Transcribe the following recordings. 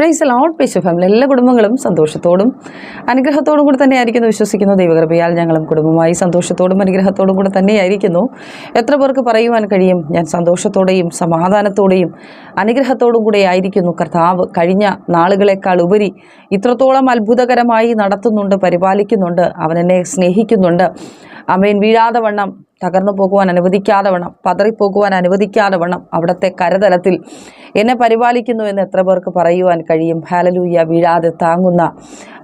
Price load പേശു family എല്ലാ കുടുംബങ്ങളും സന്തോഷത്തോടും അനുഗ്രഹത്തോടും കൂടി തന്നെയായിരിക്കുന്നു വിശ്വസിക്കുന്നു. ദൈവകൃപയാൽ ഞങ്ങളും കുടുംബമായി സന്തോഷത്തോടും അനുഗ്രഹത്തോടും കൂടെ തന്നെയായിരിക്കുന്നു. എത്ര പേർക്ക് പറയുവാൻ കഴിയും? ഞാൻ സന്തോഷത്തോടെയും സമാധാനത്തോടെയും അനുഗ്രഹത്തോടും കൂടെ ആയിരിക്കുന്നു. കർത്താവ് കഴിഞ്ഞ നാളുകളെക്കാൾ ഉപരി ഇത്രത്തോളം അത്ഭുതകരമായി നടത്തുന്നുണ്ട് പരിപാലിക്കുന്നുണ്ട്. അവനെന്നെ സ്നേഹിക്കുന്നുണ്ട്. അമേൻ. വീഴാതെ വണ്ണം തകർന്നു പോകുവാൻ അനുവദിക്കാതെ വണ്ണം പതറിപ്പോകുവാൻ അനുവദിക്കാതെ വണ്ണം അവിടുത്തെ കരതലത്തിൽ. എന്നെ പരിപാലിക്കുന്നു എന്ന് എത്ര പേർക്ക് പറയുവാൻ കഴിയും? ഹാലലൂയ വീഴാതെ താങ്ങുന്ന.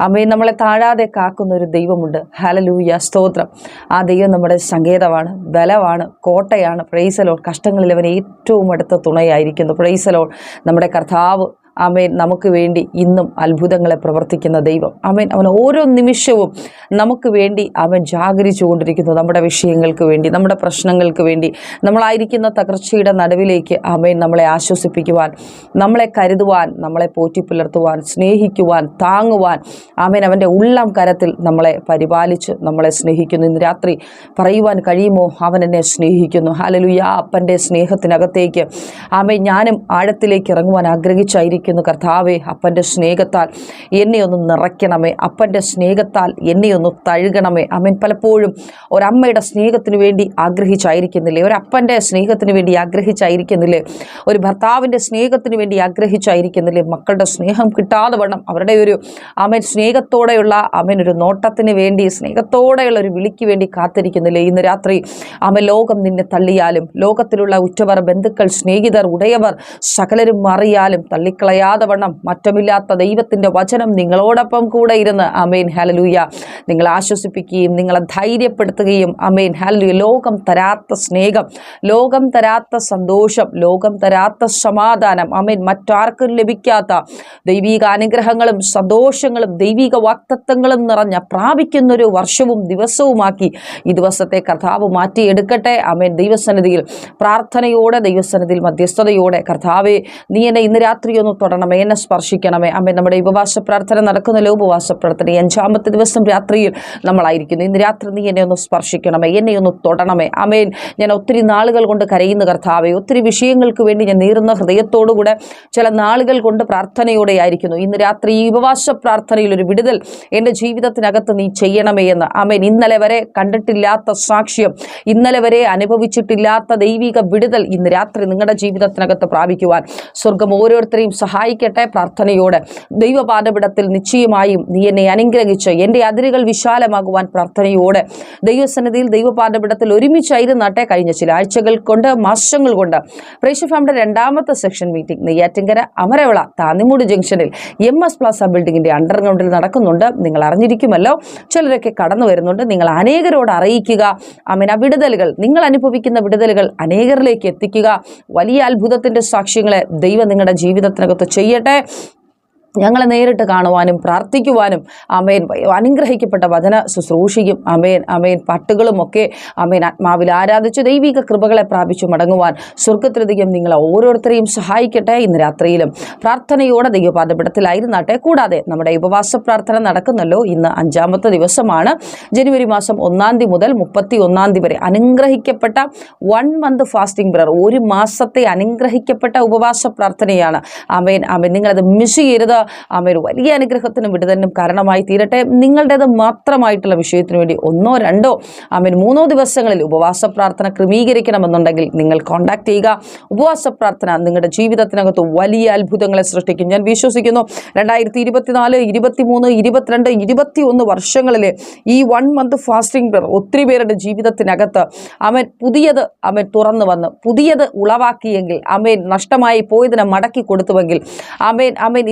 അമ്മയെ നമ്മളെ താഴാതെ കാക്കുന്ന ഒരു ദൈവമുണ്ട്. ഹാലലൂയ സ്തോത്രം. ആ ദൈവം നമ്മുടെ സങ്കേതമാണ് ബലമാണ് കോട്ടയാണ്. പ്രൈസലോൾ കഷ്ടങ്ങളിൽ അവൻ ഏറ്റവും അടുത്ത തുണയായിരിക്കുന്നു. പ്രൈസലോൾ നമ്മുടെ കർത്താവ് ആമേൻ. നമുക്ക് വേണ്ടി ഇന്നും അത്ഭുതങ്ങളെ പ്രവർത്തിക്കുന്ന ദൈവം. ആമേൻ. അവൻ ഓരോ നിമിഷവും നമുക്ക് വേണ്ടി അവൻ ജാഗരിച്ചു കൊണ്ടിരിക്കുന്നു നമ്മുടെ വിഷയങ്ങൾക്ക് വേണ്ടി നമ്മുടെ പ്രശ്നങ്ങൾക്ക് വേണ്ടി. നമ്മളായിരിക്കുന്ന തകർച്ചയുടെ നടുവിലേക്ക് ആമേൻ നമ്മളെ ആശ്വസിപ്പിക്കുവാൻ നമ്മളെ കരുതുവാൻ നമ്മളെ പോറ്റി പുലർത്തുവാൻ സ്നേഹിക്കുവാൻ താങ്ങുവാൻ ആമേൻ അവന്റെ ഉള്ളം കരത്തിൽ നമ്മളെ പരിപാലിച്ച് നമ്മളെ സ്നേഹിക്കുന്നു. ഇന്ന് രാത്രി പറയുവാൻ കഴിയുമോ? അവൻ എന്നെ സ്നേഹിക്കുന്നു. ഹാലലുയ അപ്പന്റെ സ്നേഹത്തിനകത്തേക്ക് ആമേൻ ഞാനും ആഴത്തിലേക്ക് ഇറങ്ങുവാൻ ആഗ്രഹിച്ചായിരിക്കുന്നു കർത്താവെ അപ്പന്റെ സ്നേഹത്താൽ എന്നെ ഒന്ന് നിറയ്ക്കണമേ. അപ്പന്റെ സ്നേഹത്താൽ എന്നെ ഒന്ന് തഴുകണമേ. അമ്മൻ പലപ്പോഴും ഒരമ്മയുടെ സ്നേഹത്തിന് വേണ്ടി ആഗ്രഹിച്ചായിരിക്കുന്നില്ലേ? ഒരപ്പന്റെ സ്നേഹത്തിന് വേണ്ടി ആഗ്രഹിച്ചായിരിക്കുന്നില്ലേ? ഒരു ഭർത്താവിന്റെ സ്നേഹത്തിന് വേണ്ടി ആഗ്രഹിച്ചായിരിക്കുന്നില്ലേ? മക്കളുടെ സ്നേഹം കിട്ടാതെ വണ്ണം അവരുടെ ഒരു അമ്മൻ സ്നേഹത്തോടെയുള്ള അമ്മൻ ഒരു നോട്ടത്തിന് വേണ്ടി സ്നേഹത്തോടെയുള്ള ഒരു വിളിക്ക് വേണ്ടി കാത്തിരിക്കുന്നില്ലേ? ഇന്ന് രാത്രി അമ്മ ലോകം നിന്നെ തള്ളിയാലും ലോകത്തിലുള്ള ഉറ്റവർ ബന്ധുക്കൾ സ്നേഹിതർ ഉടയവർ സകലരും മാറിയാലും തള്ളിക്കളയാതെ വണ്ണം മറ്റമില്ലാത്ത ദൈവത്തിന്റെ വചനം നിങ്ങളോടൊപ്പം കൂടെ ഇരുന്ന്. അമേൻ ഹാലലൂയ നിങ്ങളെ ആശ്വസിപ്പിക്കുകയും നിങ്ങളെ ധൈര്യപ്പെടുത്തുകയും അമേൻ ഹാലലൂയ ലോകം തരാത്ത സ്നേഹം ലോകം തരാത്ത സന്തോഷം ലോകം തരാത്ത സമാധാനം അമേൻ മറ്റാർക്കും ലഭിക്കാത്ത ദൈവിക അനുഗ്രഹങ്ങളും സന്തോഷങ്ങളും ദൈവിക വാക്തത്വങ്ങളും നിറഞ്ഞ പ്രാപിക്കുന്നൊരു വർഷവും ദിവസവുമാക്കി ഈ ദിവസത്തെ കർത്താവ് മാറ്റിയെടുക്കട്ടെ. അമേൻ ദൈവസന്നിധിയിൽ പ്രാർത്ഥനയോടെ ദൈവസന്നിധിയിൽ മധ്യസ്ഥതയോടെ കർത്താവെ നീ എന്നെ ഇന്ന് രാത്രി ഒന്ന് തൊടണമേ എന്നെ സ്പർശിക്കണമേ. അമ്മേ നമ്മുടെ ഉപവാസ പ്രാർത്ഥന നടക്കുന്നല്ലോ ഉപവാസ പ്രാർത്ഥന അഞ്ചാമത്തെ ദിവസം രാത്രിയിൽ നമ്മളായിരിക്കുന്നു. ഇന്ന് രാത്രി നീ എന്നെ ഒന്ന് സ്പർശിക്കണമേ എന്നെ ഒന്ന് തൊടണമേ. അമേൻ. ഞാൻ ഒത്തിരി നാളുകൾ കൊണ്ട് കരയുന്ന കർത്താവേ. ഒത്തിരി വിഷയങ്ങൾക്ക് വേണ്ടി ഞാൻ നീറുന്ന ഹൃദയത്തോടുകൂടെ ചില നാളുകൾ കൊണ്ട് പ്രാർത്ഥനയോടെ ആയിരിക്കുന്നു ഇന്ന് രാത്രി ഈ ഉപവാസ പ്രാർത്ഥനയിൽ ഒരു വിടുതൽ എന്റെ ജീവിതത്തിനകത്ത് നീ ചെയ്യണമേ എന്ന്. അമേൻ. ഇന്നലെ വരെ കണ്ടിട്ടില്ലാത്ത സാക്ഷ്യം ഇന്നലെ വരെ അനുഭവിച്ചിട്ടില്ലാത്ത ദൈവിക വിടുതൽ ഇന്ന് രാത്രി നിങ്ങളുടെ ജീവിതത്തിനകത്ത് പ്രാപിക്കുവാൻ. സ്വർഗം ഓരോരുത്തരെയും സഹായിക്കട്ടെ പ്രാർത്ഥനയോടെ. ദൈവപാദപിടത്തിൽ നിശ്ചയമായും നീ എന്നെ അനുഗ്രഹിച്ച് എന്റെ അതിരുകൾ വിശാലമാകുവാൻ പ്രാർത്ഥനയോടെ. ദൈവസന്നിധിയിൽ ദൈവപാദപിടത്തിൽ ഒരുമിച്ചായിരുന്നാട്ടെ കഴിഞ്ഞ ചില ആഴ്ചകൾ കൊണ്ട് മാസങ്ങൾ കൊണ്ട്. പ്രേക്ഷഫാമിന്റെ രണ്ടാമത്തെ സെക്ഷൻ മീറ്റിംഗ് നെയ്യാറ്റിങ്കര അമരവിള താന്നിമൂട് ജംഗ്ഷനിൽ എം എസ് പ്ലാസ ബിൽഡിങ്ങിന്റെ അണ്ടർഗ്രൗണ്ടിൽ നടക്കുന്നുണ്ട്. നിങ്ങൾ അറിഞ്ഞിരിക്കുമല്ലോ ചിലരൊക്കെ കടന്നു വരുന്നുണ്ട്. നിങ്ങൾ അനേകരോട് അറിയിക്കുക. അമിന വിടുതലുകൾ നിങ്ങൾ അനുഭവിക്കുന്ന വിടുതലുകൾ അനേകരിലേക്ക് എത്തിക്കുക. വലിയ അത്ഭുതത്തിന്റെ സാക്ഷ്യങ്ങളെ ദൈവം നിങ്ങളുടെ ജീവിതത്തിനകത്ത് ചെയ്യട്ടെ? ഞങ്ങളെ നേരിട്ട് കാണുവാനും പ്രാർത്ഥിക്കുവാനും അമേൻ അനുഗ്രഹിക്കപ്പെട്ട വചന ശുശ്രൂഷയും അമേൻ അമേൻ പാട്ടുകളും ഒക്കെ അമേൻ ആത്മാവിൽ ആരാധിച്ച് ദൈവിക കൃപകളെ പ്രാപിച്ചു മടങ്ങുവാൻ സ്വർഗത്തിലധികം നിങ്ങളെ ഓരോരുത്തരെയും സഹായിക്കട്ടെ ഇന്ന് രാത്രിയിലും. പ്രാർത്ഥനയോടെ ദൈവപാദപിടത്തിലായിരുന്നാട്ടെ കൂടാതെ നമ്മുടെ ഉപവാസ പ്രാർത്ഥന നടക്കുന്നല്ലോ. ഇന്ന് അഞ്ചാമത്തെ ദിവസമാണ്. ജനുവരി മാസം ഒന്നാം തീയതി മുതൽ മുപ്പത്തി ഒന്നാം തീയതി വരെ അനുഗ്രഹിക്കപ്പെട്ട വൺ മന്ത് ഫാസ്റ്റിംഗ് പ്രയർ ഒരു മാസത്തെ അനുഗ്രഹിക്കപ്പെട്ട ഉപവാസ പ്രാർത്ഥനയാണ്. അമേൻ അമേൻ നിങ്ങളത് മിസ് ചെയ്യരുത്. അമേൻ വലിയ അനുഗ്രഹത്തിനും വിടുതലിനും കാരണമായി തീരട്ടെ. നിങ്ങളുടേത് മാത്രമായിട്ടുള്ള വിഷയത്തിന് വേണ്ടി ഒന്നോ രണ്ടോ അമേൻ മൂന്നോ ദിവസങ്ങളിൽ ഉപവാസ പ്രാർത്ഥന ക്രമീകരിക്കണമെന്നുണ്ടെങ്കിൽ നിങ്ങൾ കോൺടാക്ട് ചെയ്യുക. ഉപവാസ പ്രാർത്ഥന നിങ്ങളുടെ ജീവിതത്തിനകത്ത് വലിയ അത്ഭുതങ്ങളെ സൃഷ്ടിക്കും. ഞാൻ വിശ്വസിക്കുന്നു രണ്ടായിരത്തി ഇരുപത്തിനാല് ഇരുപത്തിമൂന്ന് ഇരുപത്തിരണ്ട് ഇരുപത്തി ഒന്ന് വർഷങ്ങളിൽ ഈ വൺ മന്ത് ഫാസ്റ്റിംഗ് പേർ ഒത്തിരി പേരുടെ ജീവിതത്തിനകത്ത് അവൻ പുതിയത് അവൻ തുറന്നു വന്ന് പുതിയത് ഉളവാക്കിയെങ്കിൽ അമേൻ നഷ്ടമായി പോയതിനെ മടക്കി കൊടുത്തുവെങ്കിൽ അമേൻ അമേൻ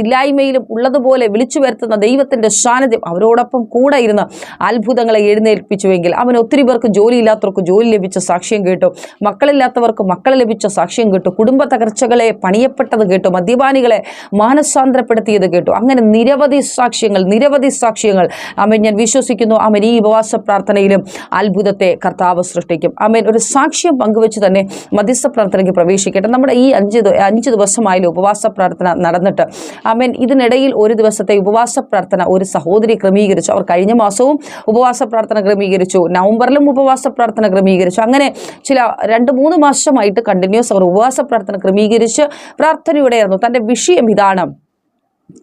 ഇല്ലായ്മയിലും ഉള്ളതുപോലെ വിളിച്ചു വരുത്തുന്ന ദൈവത്തിന്റെ സാന്നിധ്യം അവരോടൊപ്പം കൂടെ ഇരുന്ന് അത്ഭുതങ്ങളെ എഴുന്നേൽപ്പിച്ചുവെങ്കിൽ അവൻ ഒത്തിരി പേർക്ക് ജോലിയില്ലാത്തവർക്ക് ജോലി ലഭിച്ച സാക്ഷ്യം കേട്ടു. മക്കളില്ലാത്തവർക്ക് മക്കൾ ലഭിച്ച സാക്ഷ്യം കേട്ടു. കുടുംബ തകർച്ചകളെ പണിയപ്പെട്ടത് കേട്ടു. മദ്യപാനികളെ മാനസാന്തരപ്പെടുത്തിയത് കേട്ടു. അങ്ങനെ നിരവധി സാക്ഷ്യങ്ങൾ നിരവധി സാക്ഷ്യങ്ങൾ. അമേൻ ഞാൻ വിശ്വസിക്കുന്നു. അമൻ ഈ ഉപവാസ പ്രാർത്ഥനയിലും അത്ഭുതത്തെ കർത്താവ് സൃഷ്ടിക്കും. അമേൻ ഒരു സാക്ഷ്യം പങ്കുവെച്ച് തന്നെ മധ്യസ്ഥ പ്രാർത്ഥനയ്ക്ക് പ്രവേശിക്കട്ടെ. നമ്മുടെ ഈ അഞ്ച് അഞ്ച് ദിവസമായാലും ഉപവാസ പ്രാർത്ഥന നടന്നിട്ട് അമേൻ ഇതിനിടയിൽ ഒരു ദിവസത്തെ ഉപവാസ പ്രാർത്ഥന ഒരു സഹോദരി ക്രമീകരിച്ചു. അവർ കഴിഞ്ഞ മാസവും ഉപവാസ പ്രാർത്ഥന ക്രമീകരിച്ചു. നവംബറിലും ഉപവാസ പ്രാർത്ഥന ക്രമീകരിച്ചു. അങ്ങനെ ചില രണ്ട് മൂന്ന് മാസമായിട്ട് കണ്ടിന്യൂസ് അവർ ഉപവാസ പ്രാർത്ഥന ക്രമീകരിച്ച് പ്രാർത്ഥനയോടെയായിരുന്നു. തന്റെ വിഷയം ഇതാണ്.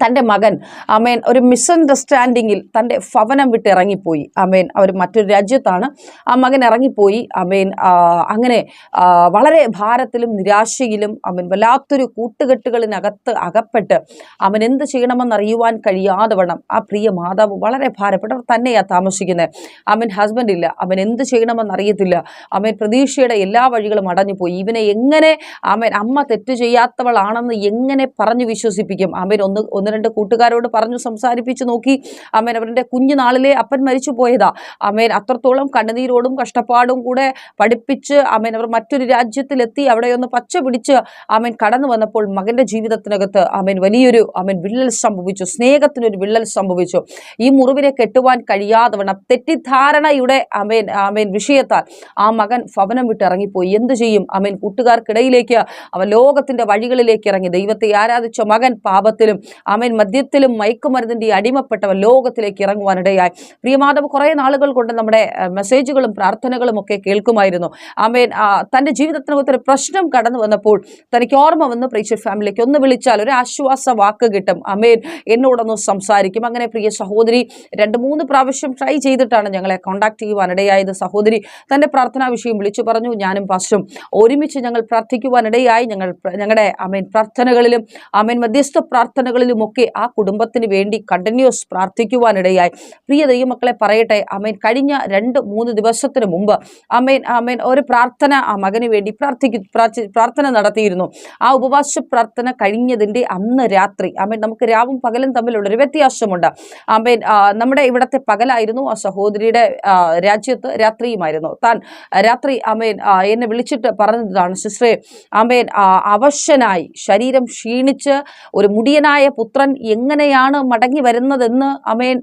തന്റെ മകൻ അമേൻ ഒരു മിസ്അണ്ടർസ്റ്റാൻഡിങ്ങിൽ തന്റെ ഭവനം വിട്ട് ഇറങ്ങിപ്പോയി. അമേൻ അവർ മറ്റൊരു രാജ്യത്താണ്. ആ മകൻ ഇറങ്ങിപ്പോയി. അമേൻ അങ്ങനെ വളരെ ഭാരത്തിലും നിരാശയിലും അവൻ വല്ലാത്തൊരു കൂട്ടുകെട്ടുകളിനകത്ത് അകപ്പെട്ട് അവൻ എന്ത് ചെയ്യണമെന്ന് അറിയുവാൻ കഴിയാതെ വേണം ആ പ്രിയ മാതാവ് വളരെ ഭാരപ്പെട്ടവർ തന്നെയാണ് താമസിക്കുന്നത്. അവൻ ഹസ്ബൻഡ് ഇല്ല. അവൻ എന്ത് ചെയ്യണമെന്ന് അറിയത്തില്ല അവൻ പ്രതീക്ഷയുടെ എല്ലാ വഴികളും അടഞ്ഞുപോയി. ഇവനെ എങ്ങനെ അവൻ അമ്മ തെറ്റ് ചെയ്യാത്തവളാണെന്ന് എങ്ങനെ പറഞ്ഞു വിശ്വസിപ്പിക്കും? അവൻ ഒന്ന് ഒന്ന് രണ്ട് കൂട്ടുകാരോട് പറഞ്ഞു സംസാരിപ്പിച്ച് നോക്കി. അമ്മേൻ അവരുടെ കുഞ്ഞുനാളിലെ അപ്പൻ മരിച്ചു പോയതാ. അമ്മേൻ അത്രത്തോളം കണ്ണുനീരോടും കഷ്ടപ്പാടും കൂടെ പഠിപ്പിച്ച് അമ്മേൻ അവർ മറ്റൊരു രാജ്യത്തിലെത്തി അവിടെ ഒന്ന് പച്ച പിടിച്ച് അമ്മേൻ കടന്നു വന്നപ്പോൾ മകന്റെ ജീവിതത്തിനകത്ത് അമ്മേൻ വലിയൊരു അമ്മൻ വിള്ളൽ സംഭവിച്ചു. സ്നേഹത്തിനൊരു വിള്ളൽ സംഭവിച്ചു. ഈ മുറിവിനെ കെട്ടുവാൻ കഴിയാതെ വണ്ണം തെറ്റിദ്ധാരണയുടെ അമേൻ അമേൻ വിഷയത്താൽ ആ മകൻ ഭവനം വിട്ട് ഇറങ്ങിപ്പോയി. എന്ത് ചെയ്യും? അമേൻ കൂട്ടുകാർക്കിടയിലേക്ക് അവൻ ലോകത്തിന്റെ വഴികളിലേക്ക് ഇറങ്ങി. ദൈവത്തെ ആരാധിച്ച മകൻ പാപത്തിലും അമേൻ മദ്യത്തിലും മയക്കുമരുന്നിന്റെ അടിമപ്പെട്ടവ ലോകത്തിലേക്ക് ഇറങ്ങുവാനിടയായി. പ്രിയമാധവ് കുറേ നാളുകൾ കൊണ്ട് നമ്മുടെ മെസ്സേജുകളും പ്രാർത്ഥനകളും ഒക്കെ കേൾക്കുമായിരുന്നു. ആമേൻ. തന്റെ തന്റെ ജീവിതത്തിനകത്ത് ഒരു പ്രശ്നം കടന്നു വന്നപ്പോൾ തനിക്ക് ഓർമ്മ വന്ന് പ്രീച്ചർ ഫാമിലിക്ക് ഒന്ന് വിളിച്ചാൽ ഒരു ആശ്വാസ വാക്ക് കിട്ടും. അമേൻ എന്നോടൊന്ന് സംസാരിക്കും. അങ്ങനെ പ്രിയ സഹോദരി രണ്ട് മൂന്ന് പ്രാവശ്യം ട്രൈ ചെയ്തിട്ടാണ് ഞങ്ങളെ കോൺടാക്ട് ചെയ്യുവാനിടയായത്. സഹോദരി തന്റെ പ്രാർത്ഥനാ വിഷയം വിളിച്ചു പറഞ്ഞു. ഞാനും പാസ്റ്ററും ഒരുമിച്ച് ഞങ്ങൾ പ്രാർത്ഥിക്കുവാനിടയായി. ഞങ്ങൾ ഞങ്ങളുടെ അമേൻ പ്രാർത്ഥനകളിലും അമേൻ മധ്യസ്ഥ പ്രാർത്ഥനകളിലും ഒക്കെ ആ കുടുംബത്തിന് വേണ്ടി കണ്ടിന്യൂസ് പ്രാർത്ഥിക്കുവാനിടയായി. പ്രിയ ദൈവമക്കളെ പറയട്ടെ അമേൻ. കഴിഞ്ഞ രണ്ട് മൂന്ന് ദിവസത്തിന് മുമ്പ് അമേൻ അമേൻ ഒരു പ്രാർത്ഥന ആ മകന് വേണ്ടി പ്രാർത്ഥിക്കു പ്രാർത്ഥന നടത്തിയിരുന്നു. ആ ഉപവാസ പ്രാർത്ഥന കഴിഞ്ഞതിന്റെ അന്ന് രാത്രി അമേൻ നമുക്ക് രാവും പകലും തമ്മിലുള്ളൊരു വ്യത്യാസമുണ്ട്. അമേൻ ആ, നമ്മുടെ ഇവിടുത്തെ പകലായിരുന്നു ആ സഹോദരിയുടെ രാജ്യത്ത് രാത്രിയുമായിരുന്നു. താൻ രാത്രി അമേൻ എന്നെ വിളിച്ചിട്ട് പറഞ്ഞതാണ് സിസ്റ്ററെ അമേൻ ആ, അവശനായി ശരീരം ക്ഷീണിച്ച് ഒരു മുടിയനായ പുത്രൻ എങ്ങനെയാണ് മടങ്ങി വരുന്നതെന്ന് അമേൻ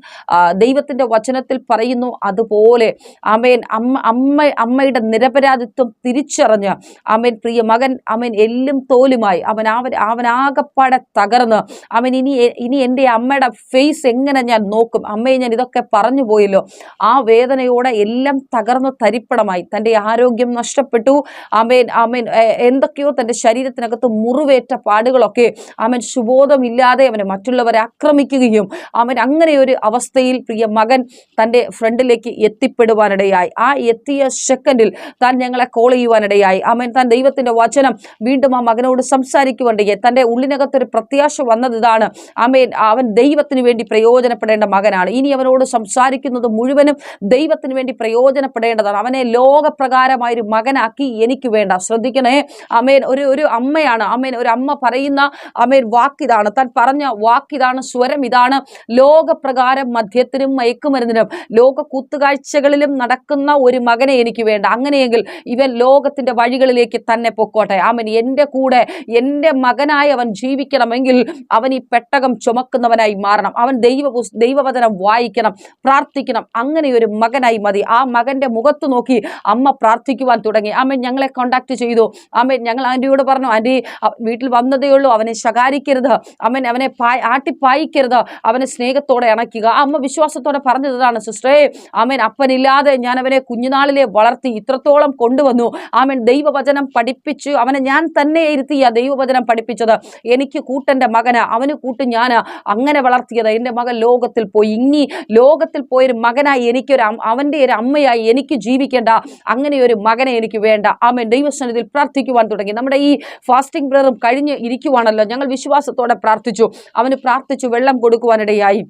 ദൈവത്തിന്റെ വചനത്തിൽ പറയുന്നു. അതുപോലെ അമേൻ അമ്മ അമ്മ അമ്മയുടെ നിരപരാധിത്വം തിരിച്ചറിഞ്ഞ് അമേൻ പ്രിയ മകൻ അമേൻ എല്ലും തോലുമായി അവൻ അവൻ അവനാകപ്പാടെ തകർന്ന് അവൻ ഇനി ഇനി എന്റെ അമ്മയുടെ ഫേസ് എങ്ങനെ ഞാൻ നോക്കും? അമ്മയെ ഞാൻ ഇതൊക്കെ പറഞ്ഞു പോയല്ലോ. ആ വേദനയോടെ എല്ലാം തകർന്ന് തരിപ്പണമായി. തന്റെ ആരോഗ്യം നഷ്ടപ്പെട്ടു. അമേൻ അമേൻ എന്തൊക്കെയോ തന്റെ ശരീരത്തിനകത്ത് മുറിവേറ്റ പാടുകളൊക്കെ അമേൻ സുബോധമില്ലാതെ അവനെ മറ്റുള്ളവരെ ആക്രമിക്കുകയും അവൻ അങ്ങനെ ഒരു അവസ്ഥയിൽ പ്രിയ മകൻ തന്റെ ഫ്രണ്ടിലേക്ക് എത്തിപ്പെടുവാനിടയായി. ആ എത്തിയ സെക്കൻഡിൽ താൻ ഞങ്ങളെ കോൾ ചെയ്യുവാനിടയായി. അവൻ താൻ ദൈവത്തിന്റെ വചനം വീണ്ടും ആ മകനോട് സംസാരിക്കുവാനിടയായി. തന്റെ ഉള്ളിനകത്തൊരു പ്രത്യാശ വന്നത് ഇതാണ്. അമേൻ അവൻ ദൈവത്തിന് വേണ്ടി പ്രയോജനപ്പെടേണ്ട മകനാണ്. ഇനി അവനോട് സംസാരിക്കുന്നത് മുഴുവനും ദൈവത്തിന് വേണ്ടി പ്രയോജനപ്പെടേണ്ടതാണ്. അവനെ ലോകപ്രകാരമായ ഒരു മകനാക്കി എനിക്ക് വേണ്ട. ശ്രദ്ധിക്കണേ. അമേൻ ഒരു ഒരു അമ്മയാണ്. അമേൻ ഒരു അമ്മ പറയുന്ന അമേൻ വാക്കിതാണ്. താൻ പറഞ്ഞ വാക്കിതാണ് സ്വരം ഇതാണ്. ലോകപ്രകാരം മദ്യത്തിനും മയക്കുമരുന്നിനും ലോക കൂത്തുകാഴ്ചകളിലും നടക്കുന്ന ഒരു മകനെ എനിക്ക് വേണ്ട. അങ്ങനെയെങ്കിൽ ഇവൻ ലോകത്തിന്റെ വഴികളിലേക്ക് തന്നെ പൊക്കോട്ടെ. അവൻ എന്റെ കൂടെ എന്റെ മകനായി അവൻ ജീവിക്കണമെങ്കിൽ അവൻ ഈ പെട്ടകം ചുമക്കുന്നവനായി മാറണം. അവൻ ദൈവ ദൈവവചനം വായിക്കണം പ്രാർത്ഥിക്കണം. അങ്ങനെ ഒരു മകനായി മതി. ആ മകന്റെ മുഖത്ത് നോക്കി അമ്മ പ്രാർത്ഥിക്കുവാൻ തുടങ്ങി. അമ്മ ഞങ്ങളെ കോണ്ടാക്ട് ചെയ്തു. അമ്മ ഞങ്ങൾ ആന്റിയോട് പറഞ്ഞു ആന്റി വീട്ടിൽ വന്നതേ ഉള്ളൂ. അവനെ ശകാരിക്കരുത്. അമ്മൻ അവനെ പായ് ആട്ടിപ്പായിക്കരുത് അവനെ സ്നേഹത്തോടെ അണയ്ക്കുക. അമ്മ വിശ്വാസത്തോടെ പറഞ്ഞതാണ് സിസ്റ്ററേ ആമേൻ അപ്പനില്ലാതെ ഞാൻ അവനെ കുഞ്ഞുനാളിലെ വളർത്തി ഇത്രത്തോളം കൊണ്ടുവന്നു. ആമേൻ ദൈവവചനം പഠിപ്പിച്ചു. അവനെ ഞാൻ തന്നെ ആ ദൈവവചനം പഠിപ്പിച്ചത്. എനിക്ക് കൂട്ടന്റെ മകന് അവന് കൂട്ട് ഞാൻ അങ്ങനെ വളർത്തിയത്. എന്റെ മകൻ ലോകത്തിൽ പോയി. ഇനി ലോകത്തിൽ പോയൊരു മകനായി എനിക്കൊരു അവന്റെ ഒരു അമ്മയായി എനിക്ക് ജീവിക്കേണ്ട. അങ്ങനെ ഒരു മകനെ എനിക്ക് വേണ്ട. ആമേൻ ദൈവസന്നിധിയിൽ പ്രാർത്ഥിക്കുവാൻ തുടങ്ങി. നമ്മുടെ ഈ ഫാസ്റ്റിംഗ് പ്രയറും കഴിഞ്ഞ് ഇരിക്കുവാണല്ലോ. ഞങ്ങൾ വിശ്വാസത്തോടെ പ്രാർത്ഥിച്ചു. അവന് പ്രാർത്ഥിച്ചു വെള്ളം കൊടുക്കുവാനിടയായി.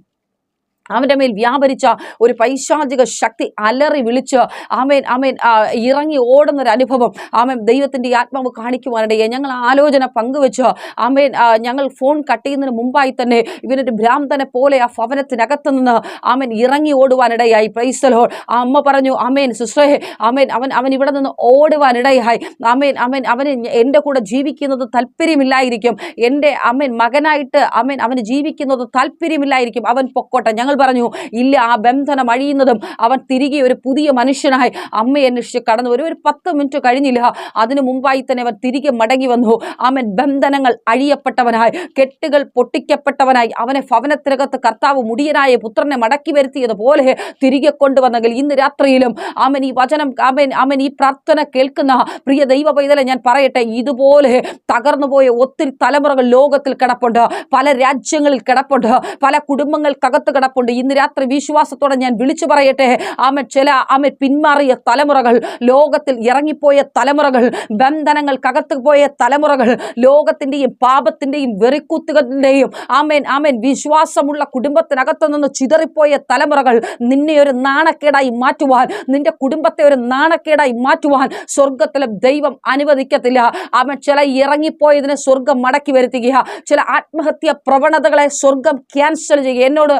അവന്റെ മേൽ വ്യാപരിച്ച ഒരു പൈശാചിക ശക്തി അലറി വിളിച്ച് ആമേൻ ആമേൻ ഇറങ്ങി ഓടുന്ന ഒരു അനുഭവം ആമേൻ ദൈവത്തിന്റെ ആത്മാവ് കാണിക്കുവാനിടയെ. ഞങ്ങൾ ആലോചന പങ്കുവെച്ച് ആമേൻ ഞങ്ങൾ ഫോൺ കട്ട് ചെയ്യുന്നതിന് മുമ്പായി തന്നെ ഇവനൊരു ഭ്രാന്തനെ പോലെ ആ ഭവനത്തിനകത്ത് നിന്ന് ആമേൻ ഇറങ്ങി ഓടുവാനിടയായി. പ്രൈസലോ ആ അമ്മ പറഞ്ഞു ആമേൻ സിസ്റ്ററെ ആമേൻ അവൻ അവൻ ഇവിടെ നിന്ന് ഓടുവാനിടയായി. ആമേൻ ആമേൻ അവന് എന്റെ കൂടെ ജീവിക്കുന്നത് താല്പര്യമില്ലായിരിക്കും. എന്റെ അമ്മൻ മകനായിട്ട് അമ്മൻ അവന് ജീവിക്കുന്നത് താല്പര്യമില്ലായിരിക്കും. അവൻ പൊക്കോട്ടെ ഞങ്ങൾ പറഞ്ഞു ഇല്ല ആ ബന്ധനം അഴിയുന്നതും അവൻ തിരികെ ഒരു പുതിയ മനുഷ്യനായി. അമ്മയെ അന്വേഷിച്ച് കടന്നു ഒരു ഒരു പത്ത് മിനിറ്റ് കഴിഞ്ഞില്ല. അതിനു മുമ്പായി തന്നെ അവൻ തിരികെ മടങ്ങി വന്നു. അവൻ ബന്ധനങ്ങൾ അഴിയപ്പെട്ടവനായി കെട്ടുകൾ പൊട്ടിക്കപ്പെട്ടവനായി അവനെ ഭവനത്തിനകത്ത് കർത്താവ് മുടിയനായ പുത്രനെ മടക്കി വരുത്തിയതുപോലെ തിരികെ കൊണ്ടുവന്നെങ്കിൽ ഇന്ന് രാത്രിയിലും അവൻ ഈ വചനം അവൻ അവൻ ഈ പ്രാർത്ഥന കേൾക്കുന്ന പ്രിയ ദൈവ പൈതലെ ഞാൻ പറയട്ടെ ഇതുപോലെ തകർന്നുപോയ ഒത്തിരി തലമുറകൾ ലോകത്തിൽ കിടപ്പുണ്ട്. പല രാജ്യങ്ങളിൽ കിടപ്പുണ്ട്. പല കുടുംബങ്ങൾക്കകത്ത് കിടപ്പുണ്ട്. ഇന്ന് രാത്രി വിശ്വാസത്തോടെ ഞാൻ വിളിച്ചു പറയട്ടെ. ആമെ ചില ആമെ പിന്മാറിയ തലമുറകൾ ലോകത്തിൽ ഇറങ്ങിപ്പോയ തലമുറകൾ ബന്ധനങ്ങൾക്കകത്ത് പോയ തലമുറകൾ ലോകത്തിന്റെയും പാപത്തിന്റെയും വെറിക്കൂത്തുകളുടെയും ആമേൻ ആമേൻ വിശ്വാസമുള്ള കുടുംബത്തിനകത്ത് നിന്ന് ചിതറിപ്പോയ തലമുറകൾ നിന്നെ ഒരു നാണക്കേടായി മാറ്റുവാൻ നിന്റെ കുടുംബത്തെ ഒരു നാണക്കേടായി മാറ്റുവാൻ സ്വർഗത്തിലെ ദൈവം അനുവദിക്കത്തില്ല. അവൻ ചില ഇറങ്ങിപ്പോയതിനെ സ്വർഗം മടക്കി വരുത്തുക ചില ആത്മഹത്യ പ്രവണതകളെ സ്വർഗം ക്യാൻസൽ ചെയ്യുക. എന്നോട്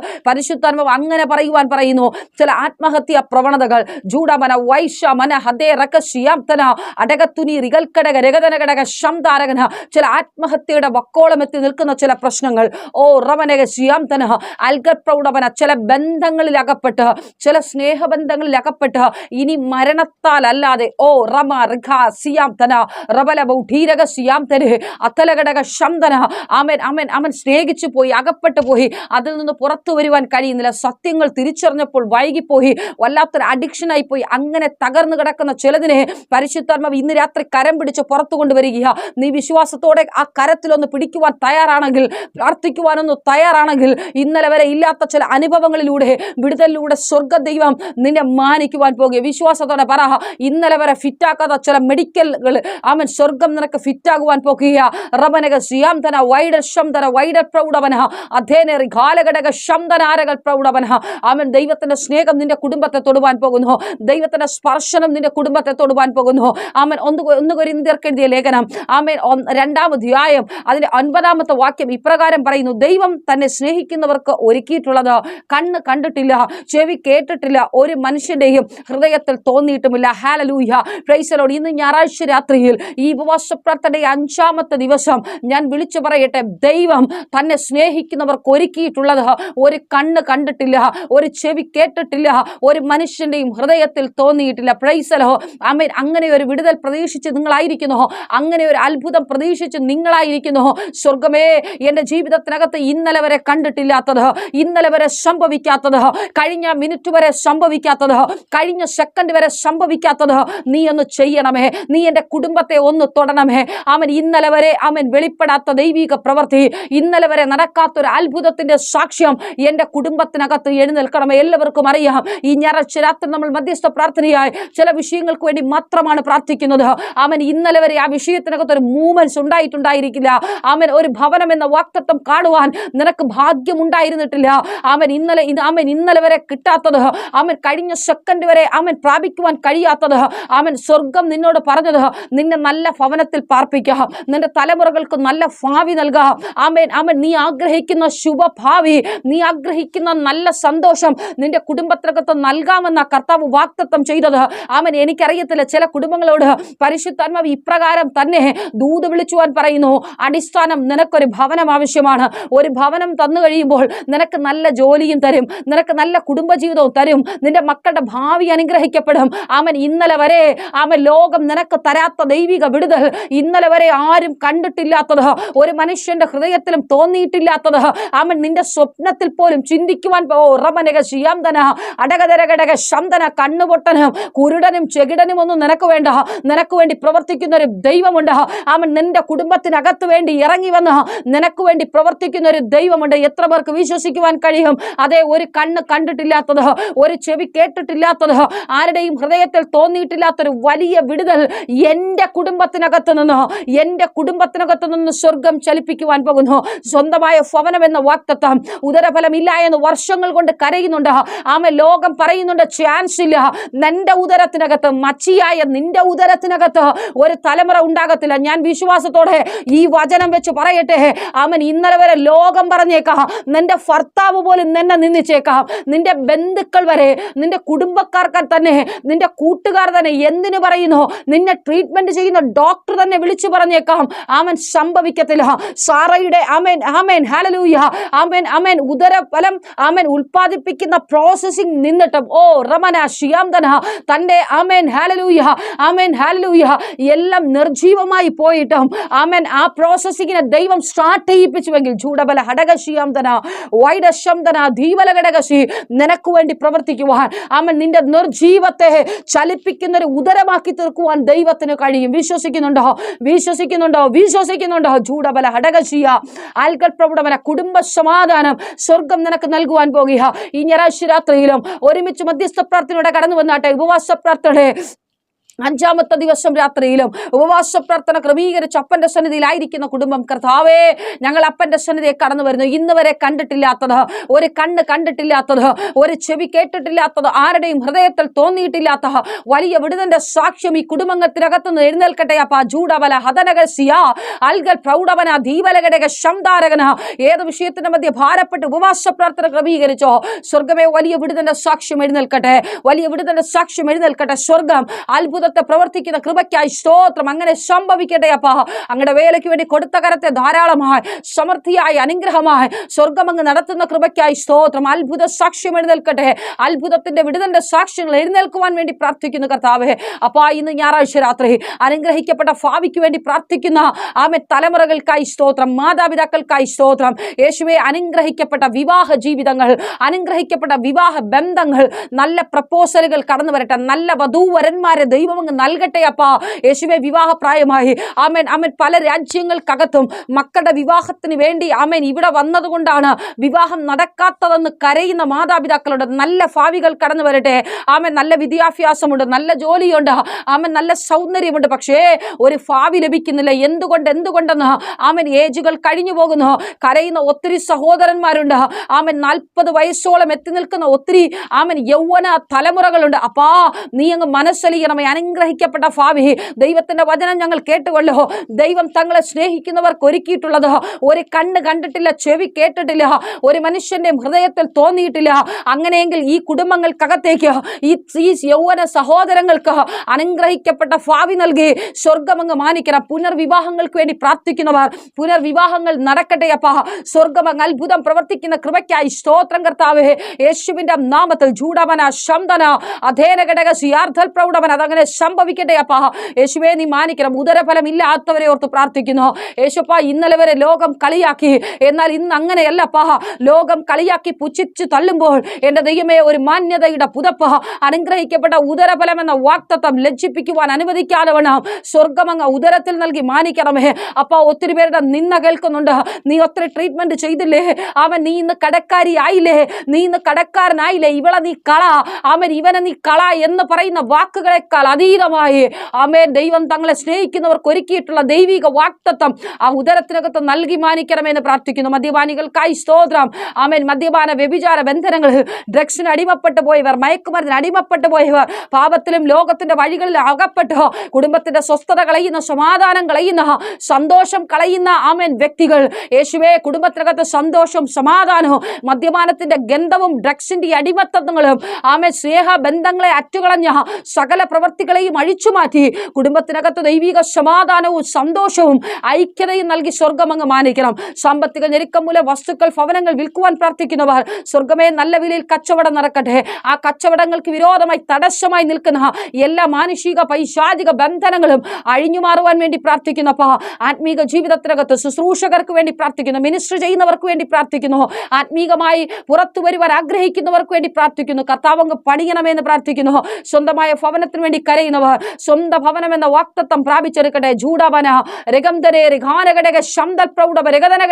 പരിശുദ്ധാത്മാവ് അങ്ങനെ പറയുവാൻ പറയുന്നു. ചില ആത്മഹത്യാ പ്രവണതകൾ ജൂഡമന വൈഷമന ഹദേ ശിയാബ്ദന അടകത്തുനി റികൽക്കടക രഗതനകടക ശംതാരകന ചില ആത്മഹത്യയുടെ വക്കോളം എത്തി നിൽക്കുന്ന ചില പ്രശ്നങ്ങൾ. ഓ റവനക ശിയാംതന അൽഗപ്രൗഢവന ചില ബന്ധങ്ങളിൽ അകപ്പെട്ട് ചില സ്നേഹബന്ധങ്ങളിൽ അകപ്പെട്ട് ഇനി മരണത്താൽ അല്ലാതെ ഓ റമ റിഖ സിയാംതന റബല ബൗഢീരക സിയാംതന അത്തലഘടക ശംതന അവൻ അവൻ അവൻ സ്നേഹിച്ചു പോയി അകപ്പെട്ടു പോയി അതിൽ നിന്ന് പുറത്തു വരുവാൻ കഴിയുന്നില്ല. സത്യങ്ങൾ തിരിച്ചറിഞ്ഞപ്പോൾ വൈകിപ്പോയി. വല്ലാത്തൊരു അഡിക്ഷനായി പോയി അങ്ങനെ തകർന്നു കിടക്കുന്ന ചിലതിനെ പരിശുദ്ധാത്മാവ് ഇന്ന് രാത്രി കരം പിടിച്ച് പുറത്തു കൊണ്ടുവരിക നീ വിശ്വാസത്തോടെ ആ കരത്തിലൊന്ന് പിടിക്കുവാൻ തയ്യാറാണെങ്കിൽ പ്രാർത്ഥിക്കുവാനൊന്ന് തയ്യാറാണെങ്കിൽ ഇന്നലെ വരെ ഇല്ലാത്ത ചില അനുഭവങ്ങളിലൂടെ വിടുതലിലൂടെ സ്വർഗ ദൈവം നിന്നെ മാനിക്കുവാൻ പോകുക വിശ്വാസത്തോടെ പറ. ഇന്നലെ വരെ ഫിറ്റാക്കാത്ത ചില മെഡിക്കലുകൾ അവൻ സ്വർഗം നിനക്ക് ഫിറ്റാകുവാൻ പോകുക റബനക തന വൈഡർ ശംതന വൈഡർ പ്രൗഢവന. അധേനറി കാലഘടക ശംതനാരകൾ പ്രൗഢവനഹ അവൻ ദൈവത്തിന്റെ സ്നേഹം നിന്റെ കുടുംബത്തെ തൊടുവാൻ പോകുന്നു. ദൈവത്തിന്റെ സ്പർശനം നിന്റെ കുടുംബത്തെ തൊടുവാൻ പോകുന്നു. ആമൻ. ഒന്ന് ഒന്ന് കൊരിന്ത്യർക്ക് എഴുതിയ ലേഖനം. ആമേൻ. രണ്ടാം അധ്യായം. അതിന്റെ ഒൻപതാമത്തെ വാക്യം ഇപ്രകാരം പറയുന്നു. ദൈവം തന്നെ സ്നേഹിക്കുന്നവർക്ക് ഒരുക്കിയിട്ടുള്ളത് കണ്ണ് കണ്ടിട്ടില്ല ചെവി കേട്ടിട്ടില്ല ഒരു മനുഷ്യന്റെയും ഹൃദയത്തിൽ തോന്നിയിട്ടുമില്ല. ഹാലലൂഹ പ്രൈസലോട് ഇന്ന് ഞായറാഴ്ച രാത്രിയിൽ ഈ ഉപവാസ പ്രാർത്ഥനയുടെ അഞ്ചാമത്തെ ദിവസം ഞാൻ വിളിച്ചു പറയട്ടെ. ദൈവം തന്നെ സ്നേഹിക്കുന്നവർക്ക് ഒരുക്കിയിട്ടുള്ളത് ഒരു കണ്ണ് കണ്ടിട്ടില്ല. ഒരു ചെവി കേട്ടിട്ടില്ല. ഒരു മനുഷ്യന്റെയും ഹൃദയത്തിൽ തോന്നിയിട്ടില്ല. പ്രൈസലഹോ അമേൻ അങ്ങനെ ഒരു വിടുതൽ പ്രതീക്ഷിച്ച് നിങ്ങളായിരിക്കുന്നുഹോ അങ്ങനെ ഒരു അത്ഭുതം പ്രതീക്ഷിച്ച് നിങ്ങളായിരിക്കുന്നുഹോ സ്വർഗമേ എന്റെ ജീവിതത്തിനകത്ത് ഇന്നലെ വരെ കണ്ടിട്ടില്ലാത്തത് ഇന്നലെ വരെ സംഭവിക്കാത്തത് കഴിഞ്ഞ മിനിറ്റ് വരെ സംഭവിക്കാത്തത് കഴിഞ്ഞ സെക്കൻഡ് വരെ സംഭവിക്കാത്തത് നീ ഒന്ന് ചെയ്യണമേ. നീ എന്റെ കുടുംബത്തെ ഒന്ന് തൊടണമേ. അവൻ ഇന്നലെ വരെ അവൻ വെളിപ്പെടാത്ത ദൈവിക പ്രവൃത്തി ഇന്നലെ വരെ നടക്കാത്തൊരു അത്ഭുതത്തിന്റെ സാക്ഷ്യം എന്റെ കുടുംബത്തിനകത്ത് എഴുന്നേൽക്കണമേ എല്ലാവർക്കും അറിയാം. ഈ ഞായറാഴ്ച രാത്രി നമ്മൾ മധ്യസ്ഥ പ്രാർത്ഥനയായി ചില വിഷയങ്ങൾക്ക് വേണ്ടി മാത്രമാണ് പ്രാർത്ഥിക്കുന്നത്. അവൻ ഇന്നലെ വരെ ആ വിഷയത്തിനകത്ത് ഒരു മൂവ്മെന്റ്സ് ഉണ്ടായിട്ടുണ്ടായിരിക്കില്ല. അവൻ ഒരു ഭവനം എന്ന വാക്തത്വം കാണുവാൻ നിനക്ക് ഭാഗ്യമുണ്ടായിരുന്നിട്ടില്ല. അവൻ ഇന്നലെ അവൻ ഇന്നലെ വരെ കിട്ടാത്തത് അവൻ കഴിഞ്ഞ സെക്കൻഡ് വരെ അവൻ പ്രാപിക്കുവാൻ കഴിയാത്തത് അവൻ സ്വർഗം നിന്നോട് പറഞ്ഞത് നിന്നെ നല്ല ഭവനത്തിൽ പാർപ്പിക്കുക നിന്റെ തലമുറകൾക്ക് നല്ല ഭാവി നൽകുക ആമേൻ അവൻ നീ ആഗ്രഹിക്കുന്ന ശുഭഭാവി നീ ആഗ്രഹിക്കുന്ന നല്ല സന്തോഷം നിന്റെ കുടുംബത്തിനകത്ത് നൽകാമെന്ന കർത്താവ് വാക്തത്വം ചെയ്തത്. അവൻ എനിക്കറിയത്തില്ല ചില കുടുംബങ്ങളോട് പരിശുദ്ധാത്മാവ് ഇപ്രകാരം തന്നെ ദൂത് വിളിച്ചുവാൻ പറയുന്നു. അടിസ്ഥാനം നിനക്കൊരു ഭവനം ആവശ്യമാണ്. ഒരു ഭവനം തന്നു കഴിയുമ്പോൾ നിനക്ക് നല്ല ജോലിയും തരും. നിനക്ക് നല്ല കുടുംബജീവിതവും തരും. നിന്റെ മക്കളുടെ ഭാവി അനുഗ്രഹിക്കപ്പെടും. അവൻ ഇന്നലെ വരെ അവൻ ലോകം നിനക്ക് തരാത്ത ദൈവിക വിടുതൽ ഇന്നലെ വരെ ആരും കണ്ടിട്ടില്ലാത്തത്. ഒരു മനുഷ്യന്റെ ഹൃദയത്തിലും തോന്നിയിട്ടില്ലാത്തത്. അവൻ നിന്റെ സ്വപ്നത്തിൽ പോലും ചിന്തിക്കുവാൻ ഉറമനക റമനക ശിയാന്തന അടകതരകടക ശന്തന കണ്ണുപൊട്ടനും കുരുടനും ചെകിടനും ഒന്നും നിനക്ക് വേണ്ട നിനക്ക് വേണ്ടി പ്രവർത്തിക്കുന്ന ഒരു ദൈവമുണ്ട് അവൻ നിന്റെ കുടുംബത്തിനകത്ത് വേണ്ടി ഇറങ്ങി വന്ന് നിനക്ക് വേണ്ടി പ്രവർത്തിക്കുന്ന ഒരു ദൈവമുണ്ട്. എത്ര പേർക്ക് വിശ്വസിക്കുവാൻ കഴിയും? അതേ ഒരു കണ്ണ് കണ്ടിട്ടില്ലാത്തത് ഒരു ചെവി കേട്ടിട്ടില്ലാത്തത് ആരുടെയും ഹൃദയത്തിൽ തോന്നിയിട്ടില്ലാത്തൊരു വലിയ വിടുതൽ എന്റെ കുടുംബത്തിനകത്ത് നിന്ന് എന്റെ കുടുംബത്തിനകത്ത് നിന്ന് സ്വർഗം ചലിപ്പിക്കുവാൻ പോകുന്നു. സ്വന്തമായ ഭവനം എന്ന വാക്തത്വം ഉദരഫലമില്ല എന്ന് വർഷങ്ങൾ കൊണ്ട് കരയുന്നുണ്ട് ആമ ലോകം പറയുന്നുണ്ട് ചാൻസ് ഇല്ല നിന്റെ ഉദരത്തിനകത്ത് മച്ചിയായ നിന്റെ ഉദരത്തിനകത്ത് ഒരു തലമുറ ഉണ്ടാകത്തില്ല. ഞാൻ വിശ്വാസത്തോടെ ഈ വചനം വെച്ച് പറയട്ടെ അവൻ ഇന്നലെ വരെ ലോകം പറഞ്ഞേക്കാം നിന്റെ ഭർത്താവ് പോലും നിന്നെ നിന്നിച്ചേക്കാം നിന്റെ ബന്ധുക്കൾ വരെ നിന്റെ കുടുംബക്കാർക്ക് തന്നെ നിന്റെ കൂട്ടുകാർ തന്നെ എന്തിന് പറയുന്നു നിന്നെ ട്രീറ്റ്മെന്റ് ചെയ്യുന്ന ഡോക്ടർ തന്നെ വിളിച്ചു പറഞ്ഞേക്കാം അവൻ സംഭവിക്കത്തില്ല സാറയുടെ അമേൻ അമേൻ ഹാലലൂയ അമേൻ അമേൻ ഉദരഫലം ആമൻ ഉൽപ്പാദിപ്പിക്കുന്ന പ്രോസസ്സിംഗ് നിന്നിട്ടും ഓ റമന ശിയാം തന്റെ ആമേൻ ഹാലലൂയ ആമേൻ ഹാലലൂയ എല്ലാം നിർജീവമായി പോയിട്ടും ആമേൻ ആ പ്രോസസ്സിങ്ങിനെ ദൈവം സ്റ്റാർട്ട് ചെയ്യിപ്പിച്ചുവെങ്കിൽ ചൂടബല ഹടകശിയാംതന വൈഡശംതന ധീവല ഘടകശി നിനക്ക് വേണ്ടി പ്രവർത്തിക്കുവാൻ ആമൻ നിന്റെ നിർജീവത്തെ ചലിപ്പിക്കുന്ന ഒരു ഉദരമാക്കി തീർക്കുവാൻ ദൈവത്തിന് കഴിയും. വിശ്വസിക്കുന്നുണ്ടോ? വിശ്വസിക്കുന്നുണ്ടോ? വിശ്വസിക്കുന്നുണ്ടോ? ചൂടബല ഹടകശിയ ആൽക്കൽ പ്രഭുടമന കുടുംബ സമാധാനം സ്വർഗം നിനക്ക് നൽകുവാൻ പോകുക. ഈ ഞായറാഴ്ച രാത്രിയിലും ഒരുമിച്ച് മധ്യസ്ഥ പ്രാർത്ഥനയുടെ കടന്നു വന്നാട്ടെ ഉപവാസ പ്രാർത്ഥനയുടെ അഞ്ചാമത്തെ ദിവസം രാത്രിയിലും ഉപവാസ പ്രാർത്ഥന ക്രമീകരിച്ച് അപ്പന്റെ സന്നിധിയിലായിരിക്കുന്ന കുടുംബം കർത്താവേ ഞങ്ങൾ അപ്പന്റെ സന്നിധിയെ കടന്നു വരുന്നു. ഇന്ന് വരെ കണ്ടിട്ടില്ലാത്തത് ഒരു കണ്ണ് കണ്ടിട്ടില്ലാത്തത് ഒരു ചെവി കേട്ടിട്ടില്ലാത്തത് ആരുടെയും ഹൃദയത്തിൽ തോന്നിയിട്ടില്ലാത്ത വലിയ വിടുതന്റെ സാക്ഷ്യം ഈ കുടുംബത്തിനകത്തുനിന്ന് എഴുന്നേൽക്കട്ടെ അപ്പ. ജൂഡബല ഹതനകസിയ അൽഗൽ പ്രൗഢവന ദീപലകടക ശംദാരകന ഏത് വിഷയത്തിന്റെ മധ്യ ഭാരപ്പെട്ട് ഉപവാസ പ്രാർത്ഥന ക്രമീകരിച്ചോ സ്വർഗമേ വലിയ വിടുതന്റെ സാക്ഷ്യം എഴുന്നേൽക്കട്ടെ വലിയ വിടുതന്റെ സാക്ഷ്യം എഴുന്നേൽക്കട്ടെ സ്വർഗം അത്ഭുതത്തെ പ്രവർത്തിക്കുന്ന കൃപയ്ക്കായി സ്തോത്രം. അങ്ങനെ സംഭവിക്കട്ടെ അപ്പാഹ അങ്ങയുടെ വേലയ്ക്ക് വേണ്ടി കൊടുത്ത കരത്തെ ധാരാളമായി സമൃദ്ധിയായി അനുഗ്രഹമായി സ്വർഗം അങ്ങ് നടത്തുന്ന കൃപയ്ക്കായി സ്തോത്രം. അത്ഭുത സാക്ഷ്യം എഴുന്നേൽക്കട്ടെ. അത്ഭുതത്തിന്റെ വിടുതന്റെ സാക്ഷ്യങ്ങൾ എഴുന്നേൽക്കുവാൻ വേണ്ടി പ്രാർത്ഥിക്കുന്നു കർത്താവേ. അപ്പാ ഇന്ന് ഞായറാഴ്ച രാത്രി അനുഗ്രഹിക്കപ്പെട്ട ഭാവിക്ക് വേണ്ടി പ്രാർത്ഥിക്കുന്ന ആമെ തലമുറകൾക്കായി സ്തോത്രം മാതാപിതാക്കൾക്കായി സ്തോത്രം. യേശുവെ അനുഗ്രഹിക്കപ്പെട്ട വിവാഹ ജീവിതങ്ങൾ അനുഗ്രഹിക്കപ്പെട്ട വിവാഹ ബന്ധങ്ങൾ നല്ല പ്രപ്പോസലുകൾ കടന്നു വരട്ടെ നല്ല വധൂവരന്മാരെ ദൈവം അങ്ങ് നൽകട്ടെ അപ്പാ. യേശുവെ വിവാഹ പ്രായമായി ആമേൻ ആമേൻ. പല രാജ്യങ്ങൾക്കകത്തും മക്കളുടെ വിവാഹത്തിന് വേണ്ടി ആമേൻ ഇവിടെ വന്നതുകൊണ്ടാണ് വിവാഹം നടക്കാത്തതെന്ന് കരയുന്ന മാതാപിതാക്കളുടെ നല്ല ഭാവികൾ കടന്നു വരട്ടെ. ആമേൻ നല്ല വിദ്യാഭ്യാസമുണ്ട് നല്ല ജോലിയുണ്ട്. ആമേൻ നല്ല സൗന്ദര്യമുണ്ട്. പക്ഷേ ഒരു ഭാവി ലഭിക്കുന്നില്ല. എന്തുകൊണ്ട് എന്തുകൊണ്ടെന്ന് ആമൻ ഏജുകൾ കഴിഞ്ഞു പോകുന്നു. കരയുന്ന ഒത്തിരി സഹോദരന്മാരുണ്ട്. ആമൻ നാൽപ്പത് വയസ്സോളം എത്തി നിൽക്കുന്ന ഒത്തിരി ആമൻ യൗവന തലമുറകളുണ്ട്. അപ്പാ നീ അങ്ങ് മനസ്സലിയണമേ. അനുഗ്രഹിക്കപ്പെട്ട ഭാവി ദൈവത്തിന്റെ വചനം ഞങ്ങൾ കേട്ടുകൊള്ളോ ദൈവം തങ്ങളെ സ്നേഹിക്കുന്നവർക്ക് ഒരുക്കിയിട്ടുള്ളത്. ഒരു കണ്ണ് കണ്ടിട്ടില്ല ചെവി കേട്ടിട്ടില്ല ഒരു മനുഷ്യന്റെ ഹൃദയത്തിൽ തോന്നിയിട്ടില്ല. അങ്ങനെയെങ്കിൽ ഈ കുടുംബങ്ങൾക്കകത്തേക്ക് ഈ ഈ യൗവന സഹോദരങ്ങൾക്ക് അനുഗ്രഹിക്കപ്പെട്ട ഭാവി നൽകി സ്വർഗമങ്ങ് മാനിക്കണം. പുനർവിവാഹങ്ങൾക്ക് വേണ്ടി പ്രാർത്ഥിക്കുന്നവർ പുനർവിവാഹങ്ങൾ നടക്കട്ടെ അപ്പ. സ്വർഗമങ്ങ് അത്ഭുതം പ്രവർത്തിക്കുന്ന കൃപയ്ക്കായി സ്തോത്രം കർത്താവേ. യേശുവിന്റെ നാമത്തിൽ ചൂടമന ശംദന അധേന ഘടക സിയാർത്ഥൽ പ്രൗഢമന അതങ്ങനെ സംഭവിക്കട്ടെ അപ്പ. യേശുവേ നീ മാനിക്കണം. ഉദരഫലം ഇല്ലാത്തവരെ ഓർത്ത് പ്രാർത്ഥിക്കുന്നു. യേശുപ്പ ഇന്നലെ വരെ ലോകം കളിയാക്കി. എന്നാൽ ഇന്ന് അങ്ങനെയല്ല പാഹ ലോകം കളിയാക്കി പുച്ഛിച്ചു തള്ളുമ്പോൾ എന്റെ ദൈവമേ ഒരു മാന്യതയുടെ പുതപ്പ് അനുഗ്രഹിക്കപ്പെട്ട ഉദരഫലം എന്ന വാക്തത്വം ലജ്ജിപ്പിക്കുവാൻ അനുവദിക്കാതെ വേണം. സ്വർഗമങ്ങ ഉദരത്തിൽ നൽകി മാനിക്കണമേ. അപ്പ ഒത്തിരി പേരുടെ നിന്ന കേൾക്കുന്നുണ്ട്. നീ ഒത്തിരി ട്രീറ്റ്മെന്റ് ചെയ്തില്ലേ? അവൻ നീ ഇന്ന് കടക്കാരി ആയില്ലേ? നീ ഇന്ന് കടക്കാരനായില്ലേ? ഇവളെ നീ കള. അവൻ ഇവനെ നീ കള എന്ന് പറയുന്ന വാക്കുകളെക്കാൾ അതീതമായി ആമേൻ. ദൈവം തങ്ങളെ സ്നേഹിക്കുന്നവർക്ക് ഒരുക്കിയിട്ടുള്ള ദൈവിക വാക്തത്വം ആ ഉദരത്തിനകത്ത് നൽകി മാനിക്കണമെന്ന് പ്രാർത്ഥിക്കുന്നു. മദ്യപാനികൾക്കായി സ്തോത്രം. ആമേൻ. മദ്യപാന വ്യഭിചാര ബന്ധനങ്ങൾ. ഡ്രഗ്സിന് അടിമപ്പെട്ടു പോയവർ മയക്കുമരുന്നിന് അടിമപ്പെട്ടു പോയവർ പാപത്തിലും ലോകത്തിന്റെ വഴികളിൽ അകപ്പെട്ടോ. കുടുംബത്തിന്റെ സ്വസ്ഥത കളയുന്ന സമാധാനം കളയുന്ന സന്തോഷം കളയുന്ന ആമേൻ വ്യക്തികൾ. യേശുവേ കുടുംബത്തിനകത്ത് സന്തോഷം സമാധാനവും മദ്യപാനത്തിന്റെ ഗന്ധവും ഡ്രഗ്സിന്റെ അടിമത്തങ്ങളും ആമേൻ സ്നേഹ ബന്ധങ്ങളെ അറ്റുകളഞ്ഞ സകല പ്രവർത്തികളെയും അഴിച്ചുമാറ്റി കുടുംബത്തിനകത്ത് ദൈവിക സമാധാനവും സന്തോഷവും ഐക്യതയും നൽകി സ്വർഗമങ്ങ് മാനിക്കണം. സാമ്പത്തിക ഞെരുക്കം മൂലം വസ്തുക്കൾ ഭവനങ്ങൾ വിൽക്കുവാൻ പ്രാർത്ഥിക്കുന്നവർ സ്വർഗമേ നല്ല വിലയിൽ കച്ചവടം നടക്കട്ടെ. ആ കച്ചവടങ്ങൾക്ക് വിരോധമായി തടസ്സമായി നിൽക്കുന്ന എല്ലാ മാനുഷിക പൈശാചിക ബന്ധനങ്ങളും അഴിഞ്ഞു മാറുവാൻ വേണ്ടി പ്രാർത്ഥിക്കുന്നപ്പ ആത്മീക ജീവിതത്തിനകത്ത് ശുശ്രൂഷകർക്ക് വേണ്ടി പ്രാർത്ഥിക്കുന്നു മിനിസ്റ്റർ ചെയ്യുന്നവർക്ക് വേണ്ടി പ്രാർത്ഥിക്കുന്നു ആത്മീകമായി പുറത്തു വരുവാൻ ആഗ്രഹിക്കുന്നവർക്ക് വേണ്ടി പ്രാർത്ഥിക്കുന്നു കർത്താവങ്ങ് പണിയണമെന്ന് പ്രാർത്ഥിക്കുന്നു. സ്വന്തമായ ഭവനത്തിന് വേണ്ടി കരയുന്നവർ സ്വന്തം ഭവനം എന്ന വാക്തത്വം പ്രാപിച്ചെടുക്കട്ടെ. ജൂഡവന രഗംധരേ രിഘാനഘടക ശബ്ദ പ്രൗഢ രഗതന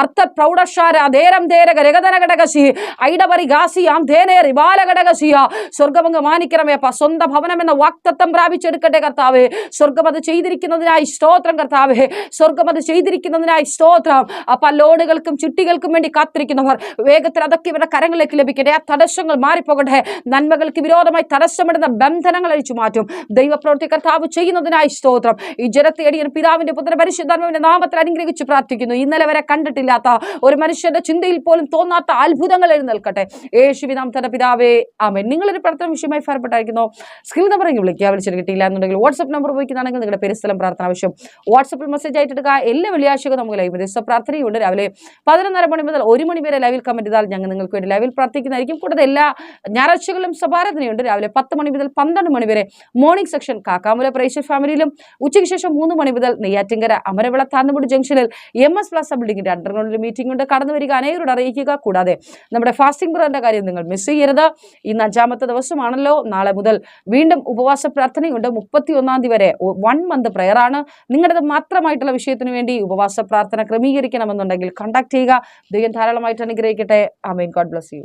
അർത്ഥ പ്രൗഢശാര ധേരം ധേരക രഗതന ഘടകശി ഐഡപരി ഗാസിയാം ധേനേ റിബാല ഘടകശിയ സ്വർഗമങ്ങ് മാനിക്കണമേ അപ്പ സ്വന്തം ഭവനം എന്ന വാക്തത്വം പ്രാപിച്ചെടുക്കട്ടെ കർത്താവേ. സ്വർഗം അത് ചെയ്തിരിക്കുന്നതിനായി സ്തോത്രം കർത്താവേ. സ്വർഗം അത് ചെയ്തിരിക്കുന്നതിനായി സ്തോത്രം. അപ്പ ലോഡുകൾക്കും ചുട്ടികൾക്കും വേണ്ടി കാത്തിരിക്കുന്നവർ വേഗത്തിൽ അതൊക്കെ ഇവരുടെ കരങ്ങളിലേക്ക് ലഭിക്കട്ടെ. ആ തടസ്സങ്ങൾ മാറിപ്പോകട്ടെ. നന്മകൾക്ക് വിരോധമായി തടസ്സമിടുന്ന ബന്ധനങ്ങൾ അഴിച്ചു മാറ്റും ദൈവപ്രവൃത്തി കർത്താവ് ചെയ്യുന്നതിനായി സ്തോത്രം. ഈ ജനത്തേടി പിതാവിന്റെ പുത്ര പരിശുദ്ധാത്മാവിന്റെ നാമത്തിൽ അനുഗ്രഹിച്ച് പ്രാർത്ഥിക്കുന്നു. ഇന്നലെ വരെ കണ്ടിട്ടില്ലാത്ത ഒരു മനുഷ്യന്റെ ചിന്തയിൽ പോലും തോന്നാത്ത അത്ഭുതങ്ങൾ എഴുന്നേൽക്കട്ടെ. യേശുവിനാം തന്റെ പിതാവേ ആമേൻ. നിങ്ങളൊരു പ്രാർത്ഥന വിഷയമായി ഫലപ്പെട്ടായിരിക്കുന്നു. സ്ക്രീൻ നമ്പർ എങ്കിൽ വിളിക്കുക. വിളിച്ചിട്ട് കിട്ടിയില്ല എന്നുണ്ടെങ്കിൽ വാട്സ്ആപ്പ് നമ്പർ ഉപയോഗിക്കുന്നതാണെങ്കിൽ നിങ്ങളുടെ പെരുസ്ഥലം പ്രാർത്ഥന ആവശ്യം വാട്സ്ആപ്പിൽ മെസ്സേജ് ആയിട്ടെടുക്കുക എല്ലാ വെള്ളിയാഴ്ചകളും നമുക്ക് ലൈവ് ദിവസം പ്രാർത്ഥനയുണ്ട് രാവിലെ പതിനൊന്നര മണി മുതൽ ഒരു മണി വരെ ലൈവിൽ കമന്റ് ചെയ്താൽ ഞങ്ങൾ നിങ്ങൾക്ക് വേണ്ടി ലൈവിൽ പ്രാർത്ഥിക്കുന്നതായിരിക്കും. കൂടുതൽ എല്ലാ ഞായറാഴ്ചകളിലും സഭാരാധനയുണ്ട് രാവിലെ പത്ത് മണി മുതൽ പന്ത്രണ്ട് മണി വരെ മോർണിംഗ് സെക്ഷൻ കാക്കാമുല പ്രേക്ഷർ ഫാമിലിയിലും ഉച്ചയ്ക്ക് ശേഷം മൂന്ന് മണി മുതൽ നെയ്യാറ്റിങ്കര അമരവിള താന്നമുടി ജംഗ്ഷനിൽ എം എസ് പ്ലാസ ബിൽഡിംഗിന്റെ അണ്ടർഗ്രൗണ്ടിൽ മീറ്റിംഗ് ഉണ്ട്. കടന്നു വരിക അനേകരോട് അറിയിക്കുക. കൂടാതെ നമ്മുടെ ഫാസ്റ്റിംഗ് ബ്രാൻഡിന്റെ കാര്യം നിങ്ങൾ മിസ് ചെയ്യരുത്. ഇന്ന് അഞ്ചാമത്തെ ദിവസമാണല്ലോ. നാളെ മുതൽ വീണ്ടും ഉപവാസ പ്രാർത്ഥനയുണ്ട്. മുപ്പത്തി ഒന്നാം തീയതി വരെ വൺ മന്ത് പ്രെയർ ആണ്. നിങ്ങളുടെ മാത്രമായിട്ടുള്ള വിഷയത്തിന് വേണ്ടി ഉപവാസ പ്രാർത്ഥന ക്രമീകരിക്കണമെന്നുണ്ടെങ്കിൽ കോൺടാക്ട് ചെയ്യുക. ദൈവം ധാരാളമായിട്ട് അനുഗ്രഹിക്കട്ടെ. ആമേൻ. God bless U